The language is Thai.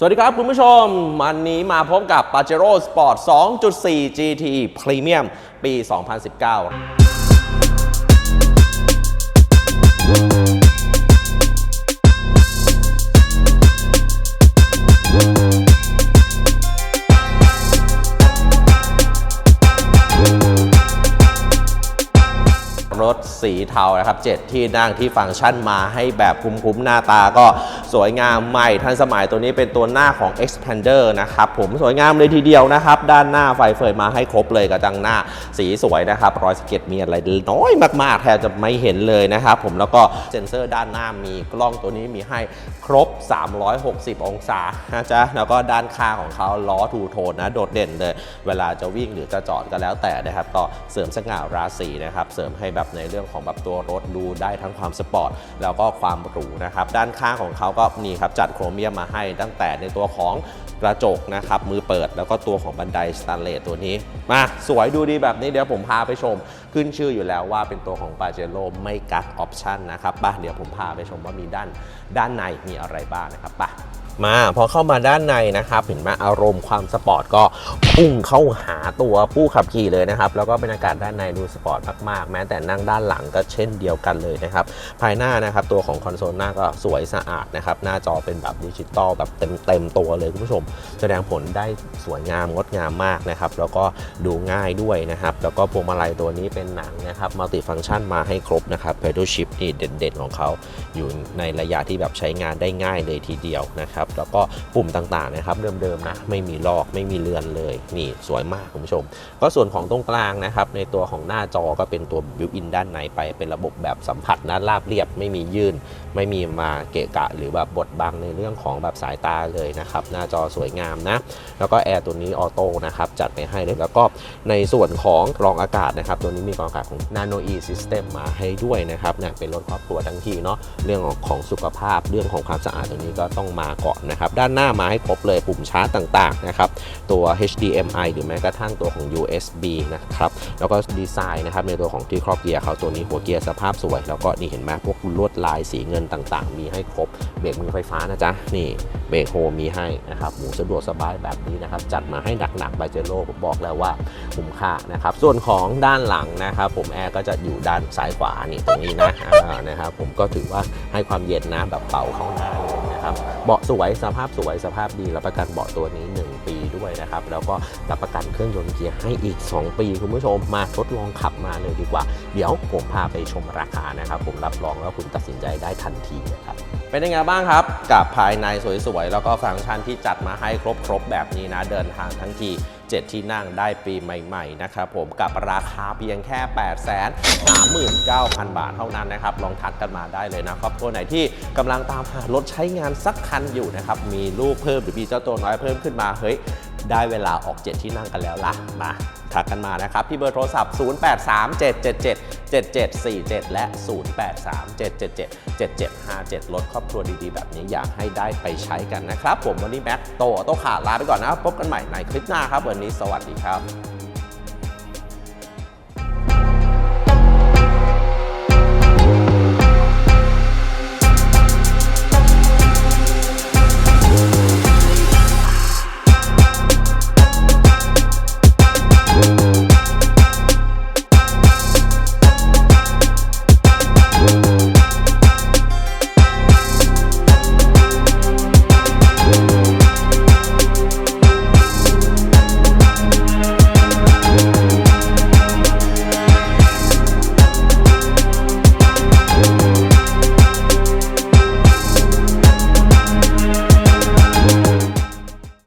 สวัสดีครับคุณผู้ชม วันนี้มาพบกับ Pajero Sport 2.4 GT Premium ปี 2019 สีเทานะครับ 7 ที่นั่งที่ฟังก์ชันมาให้แบบคุ้มๆหน้าตาก็สวยงามใหม่ทันสมัยตัวนี้เป็นตัวหน้าของ Expander นะครับผมสวยงามเลยทีเดียวนะครับ ด้านหน้าไฟเฟยมาให้ครบเลยกระจังหน้าสีสวยนะครับรอยสเก็ตมีอะไรน้อยมากๆแทบจะไม่เห็นเลยนะครับผมแล้วก็เซ็นเซอร์ด้านหน้ามีกล้องตัวนี้มีให้ครบ 360 องศานะจ๊ะแล้วก็ด้านข้างของเขาล้อทูโทนนะโดดเด่นเลย เวลาจะวิ่งหรือจะจอดก็แล้วแต่นะครับก็เสริมสง่าราศีนะครับเสริมให้แบบในเรื่องของแบบตัวรถดูได้ทั้งความสปอร์ตแล้วก็ความหรูนะครับด้านข้างของเขาก็นี่ครับจัดโครเมียมมาให้ตั้งแต่ในตัวของกระจกนะครับมือเปิดแล้วก็ตัวของบันไดสแตนเลสตัวนี้มาสวยดูดีแบบนี้เดี๋ยวผมพาไปชม ขึ้นชื่ออยู่แล้วว่าเป็นตัวของปาเจโ o ไม่กักออปชันนะครับป่ะเดี๋ยวผมพาไปชมว่ามีด้านด้านในมีอะไรบ้างนะครับป่ะมาพอเข้ามาด้านในนะครับเห็นไหมอารมณ์ความสปอร์ตก็ พุ่งเข้าหาตัวผู้ขับขี่เลยนะครับ แล้วก็บรรยากาศด้านในดูสปอร์ตมากๆ แม้แต่นั่งด้านหลังก็เช่นเดียวกันเลยนะครับ ภายหน้านะครับตัวของคอนโซลหน้าก็สวยสะอาดนะครับ หน้าจอเป็นแบบดิจิตอลแบบเต็มๆตัวเลยคุณผู้ชม แสดงผลได้สวยงามงดงามมากนะครับ แล้วก็ดูง่ายด้วยนะครับ แล้วก็พวงมาลัยตัวนี้เป็นหนังนะครับมัลติฟัง c t ชันมาให้ครบนะครับ pedal shift นี่เด่นๆของเขาอยู่ในระยะที่แบบใช้งานได้ง่ายเลยทีเดียวนะครับ แล้วก็ปุ่มต่างๆนะครับเดิมๆนะไม่มีลอกไม่มีเลือนเลยนี่สวยมากคุณผู้ชม ก็ส่วนของตรงกลางนะครับ ในตัวของหน้าจอก็เป็นตัวบิวอินด้านในไปเป็นระบบแบบสัมผัสนะราบเรียบไม่มียื่น ไม่มีมาเกะกะ หรือแบบบดบังในเรื่องของแบบสายตาเลยนะครับ หน้าจอสวยงามนะ แล้วก็แอร์ตัวนี้ออโต้นะครับจัดไปให้เลยแล้วก็ในส่วนของรองอากาศนะครับ ตัวนี้มีกรองอากาศของ Nano E System มาให้ด้วยนะครับเนี่ยเป็นรถครอบครัวทั้งทีเนาะเรื่องของของสุขภาพเรื่องของความสะอาดตัวนี้ก็ต้องมาก่อนนะครับ ด้านหน้ามาให้ครบเลยปุ่มชาร์จต่างๆนะครับตัว HDMI mi หรือแม้กระทั่งตัวของ USB นะครับแล้วก็ดีไซน์นะครับในตัวของที่ครอบเกียร์เขาตัวนี้หัวเกียร์สภาพสวย แล้วก็นี่เห็นไหมพวกลวดลายสีเงินต่างๆ มีให้ครบเบรกมือไฟฟ้านะจ๊ะนี่เบรกโฮมีให้นะครับหมูสะดวกสบายแบบนี้นะครับจัดมาให้หนักๆบาเจโร่ผมบอกแล้วว่าคุ้มค่านะครับส่วนของด้านหลังนะครับผมแอร์ก็จะอยู่ด้านซ้ายขวานี่ตรงนี้นะนะครับผมก็ถือว่าให้ความเย็นนะแบบเป่าเข้าหน้าเลยนะครับเบาะสวยสภาพสวยสภาพดีรับประกันเบาะตัวนี้1ปี ด้วยนะครับ แล้วก็รับประกันเครื่องยนต์เกียร์ให้อีก 2 ปี คุณผู้ชมมาทดลองขับมาเลยดีกว่า เดี๋ยวผมพาไปชมราคานะครับ ผมรับรองว่าคุณตัดสินใจได้ทันทีเลยครับเป็นยังไงบ้างครับ กับภายในสวยๆ แล้วก็ฟังก์ชันที่จัดมาให้ครบๆ แบบนี้นะ เดินทางทั้งที7 ที่นั่งได้ปีใหม่ๆ นะครับผมกับราคาเพียงแค่ 8 3 9 0 0 0 บาทเท่านั้นนะครับ ลองทักกันมาได้เลยนะ ครอบครัวไหนที่กำลังตามหารถใช้งานสักคันอยู่นะครับ มีลูกเพิ่มหรือมีเจ้าตัวน้อยเพิ่มขึ้นมา เฮ้ย ได้เวลาออก 7 ที่นั่งกันแล้วล่ะมาทักกันมานะครับ ที่เบอร์โทรศัพท์ 0837777747 และ 0837777757 รถครอบครัวดีๆ แบบนี้อยากให้ได้ไปใช้กันนะครับ ผมวันนี้แม็กโตโตขาลาไปก่อนนะ พบกันใหม่ในคลิปหน้าครับ วันนี้สวัสดีครับ